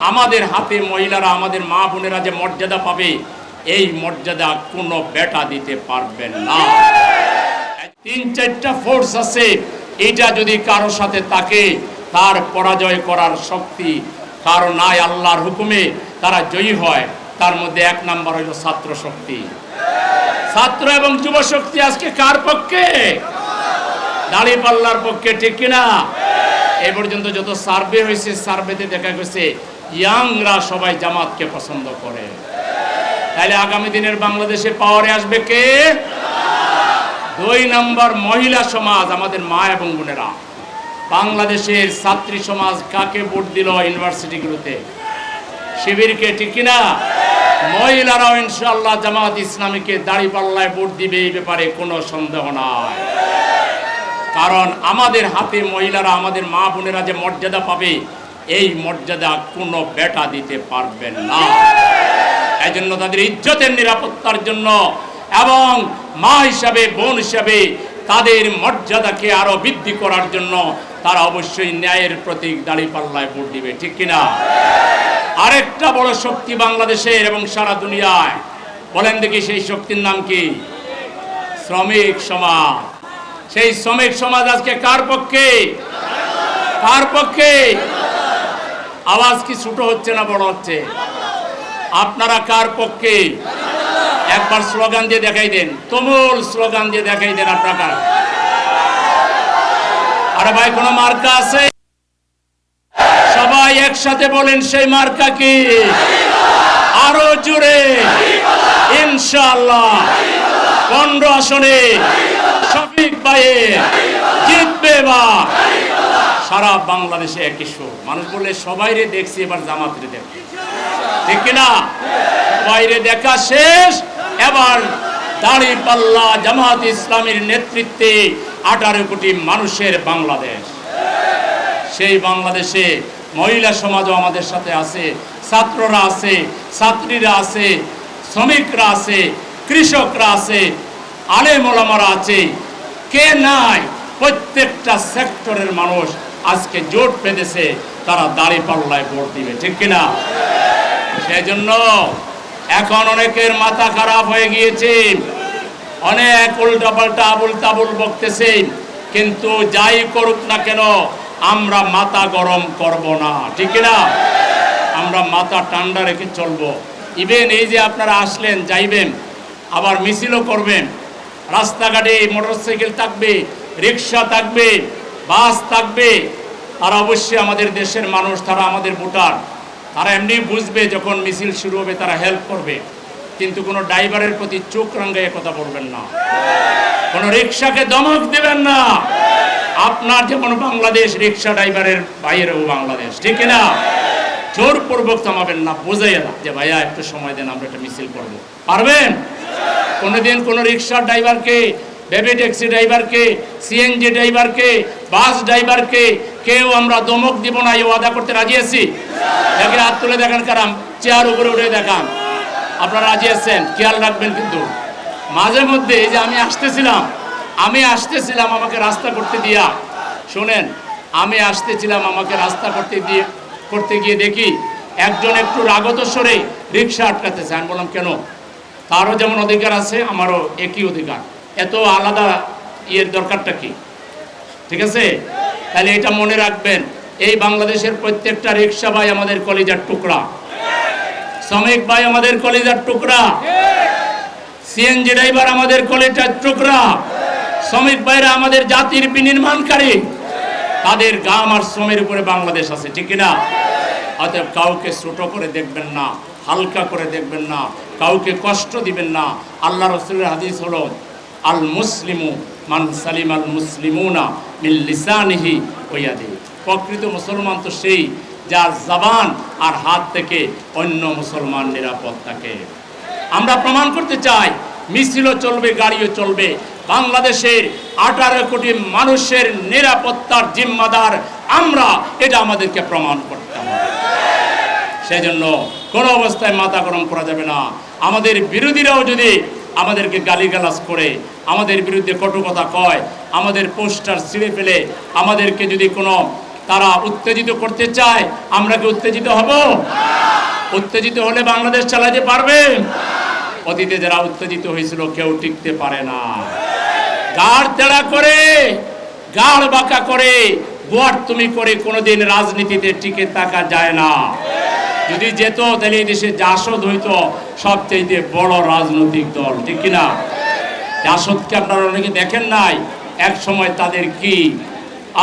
আমাদের হাতে মহিলারা, আমাদের মা বোনেরা যে মর্যাদা পাবে, এই মর্যাদা কোনো বেটা দিতে পারবেন না। তিন চারটা ফোর্স আছে, এটা যদি কারও সাথে থাকে, তার পরাজয় করার শক্তি কারও নাই। আল্লাহর হুকুমে তারা জয়ী হয়, তার মধ্যে এক নাম্বার হইল ছাত্র শক্তি। ছাত্র এবং যুব শক্তি আজকে কার পক্ষে? দাঁড়িয়ে পাল্লার পক্ষে, ঠিক কিনা? এ পর্যন্ত যত সার্ভে হয়েছে, সার্ভেতে দেখা গেছে ইয়াংরা সবাই জামাতকে পছন্দ করে। তাহলে আগামী দিনের বাংলাদেশে পাওয়ারে আসবে কে? দুই নম্বর মহিলা সমাজ, আমাদের মা এবং বোনেরা। বাংলাদেশের ছাত্রী সমাজ কাকে ভোট দিল ইউনিভার্সিটিগুলোতে? শিবিরকে ঠিক কিনা? মহিলারাও ইনশাল্লাহ জামাত ইসলামীকে দাড়ি পাল্লায় ভোট দিবে, এই ব্যাপারে কোনো সন্দেহ নাই। কারণ আমাদের হাতে মহিলারা, আমাদের মা বোনেরা যে মর্যাদা পাবে এই মর্যাদা কোনো বেটা দিতে পারবেন না। এই জন্য তাদের ইজ্জতের নিরাপত্তার জন্য এবং মা হিসাবে, বোন হিসাবে তাদের মর্যাদাকে আরও বৃদ্ধি করার জন্য তারা অবশ্যই ন্যায়ের প্রতীক দাঁড়িপাল্লায় ভোট দিবে, ঠিক কিনা? আরেকটা বড় শক্তি বাংলাদেশের এবং সারা দুনিয়ায়। বলেন দেখি সেই শক্তির নাম কি? শ্রমিক সমাজ। সেই শ্রমিক সমাজ আজকে কার পক্ষে? কার পক্ষে? আওয়াজ কি ছোট হচ্ছে না বড় হচ্ছে? আপনারা কার পক্ষে? একবার স্লোগান দিয়ে দেখাই দেন। তুমুল স্লোগান দিয়ে দেখাই দেন আপনারা। আরে ভাই, কোনো মার্কা আছে? সবাই একসাথে বলেন, সেই মার্কা কি? আরও জোরে। ইনশাআল্লাহ। পনেরো আসনে শফিক ভাইয়ের জিতবে বা সারা বাংলাদেশে একই সুর মানুষ বললে সবাই রে দেখছি, এবার জামাতরে দেখ। ঠিক কিনা? বাইরে দেখা শেষ। এবার দাড়ি পাল্লা জামাত ইসলামের নেতৃত্বে আঠারো কোটি মানুষের বাংলাদেশ। সেই বাংলাদেশে মহিলা সমাজও আমাদের সাথে আছে, ছাত্ররা আছে, ছাত্রীরা আছে, শ্রমিকরা আছে, কৃষকরা আছে, আলেম ওলামারা আছে। কে নাই? প্রত্যেকটা সেক্টরের মানুষ আজকে জোট পেতেছে তারা দাড়ি পাল্লায় ভোট দিবে, ঠিক কিনা? সেজন্য এখন অনেকের মাথা খারাপ হয়ে গিয়েছে। অনেক উল্টা পাল্টা আবুল তাবুল বকতেছে, কিন্তু যাই করুক না কেন, আমরা মাথা গরম করব না, ঠিক না আমরা মাথা ঠান্ডা রেখে চলবো। ইভেন এই যে আপনারা আসলেন, যাইবেন, আবার মিছিলও করবেন, রাস্তাঘাটে মোটরসাইকেল থাকবে, রিক্সা থাকবে বাস থাকবে, তারা অবশ্যই আমাদের দেশের মানুষ, তারা আমাদের ভোটার। তারা এমনি বুঝবে যখন মিছিল শুরু হবে, তারা হেল্প করবে। কিন্তু কোনো ড্রাইভারের প্রতি চোখ রাঙ্গাইয়ে কথা বলবেন না। কোনো রিক্সাকে দমক দেবেন না। আপনার যেমন বাংলাদেশ রিক্সা ড্রাইভারের বাইরেও বাংলাদেশ, ঠিক না জোরপূর্বক থামাবেন না, বোঝাইয়া যে, ভাইয়া, একটু সময় দেন, আমরা একটা মিছিল করব। পারবেন? কোনোদিন কোনো রিক্সার ড্রাইভারকে, বেবি ট্যাক্সি ড্রাইভারকে, সিএনজি ড্রাইভারকে বাস ড্রাইভারকে কেউ আমরা দমক দিব না, এই ওয়াদা করতে রাজি আছি? দেখে হাত তুলে দেখান কারাম, চেয়ার উপরে উঠে দেখান। আপনারা রাজি আছেন? খেয়াল রাখবেন কিন্তু। মাঝে মধ্যে যে আমি আসতেছিলাম আমি আসতেছিলাম আমাকে রাস্তা করতে দিয়া। শোনেন, আমি আসতেছিলাম আমাকে রাস্তা করতে দিয়ে, করতে গিয়ে দেখি একজন একটু রাগত স্বরে রিক্সা আটকাতেছে। আমি বললাম, কেন? তারও যেমন অধিকার আছে, আমারও একই অধিকার। এত আলাদা ইয়ের দরকারটা কি? ঠিক আছে? তাহলে এটা মনে রাখবেন, এই বাংলাদেশের প্রত্যেকটা রিক্সা ভাই আমাদের কলিজার টুকরা। শ্রমিক ভাই আমাদের কলিজার টুকরা। সিএনজি ড্রাইভার আমাদের কলিজার টুকরা। শ্রমিক ভাইরা আমাদের জাতির বিনির্মাণকারী। তাদের গাম আর শ্রমের উপরে বাংলাদেশ আছে, ঠিক না অতএব কাউকে ছোট করে দেখবেন না, হালকা করে দেখবেন না, কাউকে কষ্ট দিবেন না। আল্লাহ রসুলের হাদিস হলো আল মুসলিমু মান সালিম আল মুসলিমুনা মিল লিসানিহি ওয়াদি প্রকৃত মুসলমান তো সেই যার জবান আর হাত থেকে অন্য মুসলমান নিরাপদ থাকে। আমরা প্রমাণ করতে চাই, মিছিলও চলবে, গাড়িও চলবে। বাংলাদেশের আঠারো কোটি মানুষের নিরাপত্তার জিম্মাদার আমরা, এটা আমাদেরকে প্রমাণ করতে হবে। সেজন্য কোনো অবস্থায় মাথা গরম করা যাবে না। আমাদের বিরোধীরাও যদি আমাদেরকে গালিগালাজ করে, আমাদের বিরুদ্ধে কটু কথা কয়, আমাদের পোস্টার ছিঁড়ে ফেলে, আমাদেরকে যদি কোনো তারা উত্তেজিত করতে চায়, আমরা কি উত্তেজিত হব? উত্তেজিত হলে বাংলাদেশ চালাতে পারবে? অতীতে যারা উত্তেজিত হয়েছিল, কেউ টিকতে পারে না। গাড় তেড়া করে, গাড় বাঁকা করে গোয়ার তুমি করে কোনোদিন রাজনীতিতে টিকে থাকা যায় না। যদি যেত, তাহলে এই দেশে জাসদ হইতো সবচেয়ে বড় রাজনৈতিক দল, ঠিক কিনা? জাসদকে আপনারা অনেকে দেখেন নাই, এক সময় তাদের কি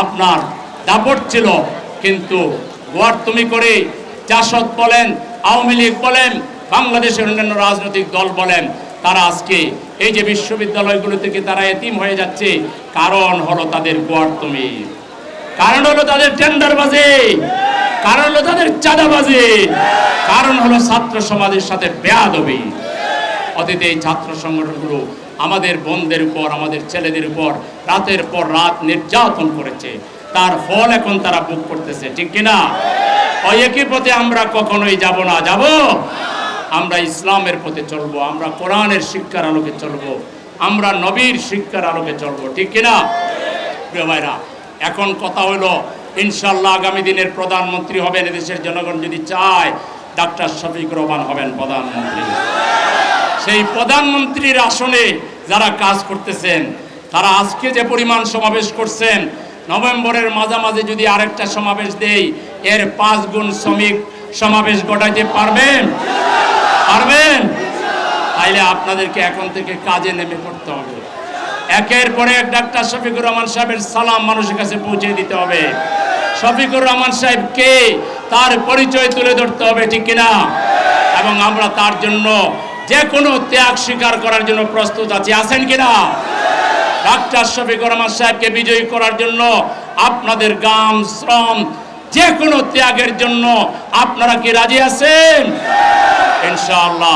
আপনার দাপট ছিল, কিন্তু গোয়ার তুমি করে জাসদ বলেন, আওয়ামী লীগ বলেন, বাংলাদেশের অন্যান্য রাজনৈতিক দল বলেন, তারা আজকে এই যে বিশ্ববিদ্যালয়গুলো থেকে তারা এতিম হয়ে যাচ্ছে, কারণ হলো তাদের গোয়ার তুমি কারণ হলো তাদের টেন্ডারবাজি। কারণ হলো তাদের চাঁদাবাজি। কারণ হলো ছাত্র সমাজের সাথে বেয়াদবি। অতীতে এই ছাত্র সংগঠনগুলো আমাদের বোনদের উপর, আমাদের ছেলেদের উপর রাতের পর রাত নির্যাতন করেছে। তার ফল এখন তারা বুক করতেছে, ঠিক কিনা? ওই একই পথে আমরা কখনোই যাব না, যাব? আমরা ইসলামের পথে চলবো, আমরা কোরআনের শিক্ষার আলোকে চলবো, আমরা নবীর শিক্ষার আলোকে চলবো, ঠিক কিনা? প্রিয় ভাইরা, এখন কথা হলো ইনশাল্লাহ আগামী দিনের প্রধানমন্ত্রী হবেন এদেশের জনগণ যদি চায়, ডাক্তার শফিক রহমান হবেন প্রধানমন্ত্রী। সেই প্রধানমন্ত্রীর আসনে যারা কাজ করতেছেন, তারা আজকে যে পরিমাণ সমাবেশ করছেন, নভেম্বরের মাঝামাঝি যদি আরেকটা সমাবেশ দেই, এর পাঁচ গুণ শ্রমিক সমাবেশ ঘটাইতে পারবেন? পারবেন? তাইলে আপনাদেরকে এখন থেকে কাজে নেমে পড়তে হবে। একের পরে এক ডাক্তার শফিকুর রহমান সাহেবের সালাম মানুষের কাছে পৌঁছে দিতে হবে। শফিকুর রহমান সাহেব কে? তার পরিচয় তুলে ধরতে হবে, ঠিক কিনা? এবং আমরা তার জন্য যে কোনো ত্যাগ স্বীকার করার জন্য প্রস্তুত আছি। আছেন কিনা? ডাক্তার শফিকুর রহমান সাহেবকে বিজয়ী করার জন্য আপনাদের গাম শ্রম যে কোনো ত্যাগের জন্য আপনারা কি রাজি আছেন? ইনশাআল্লাহ।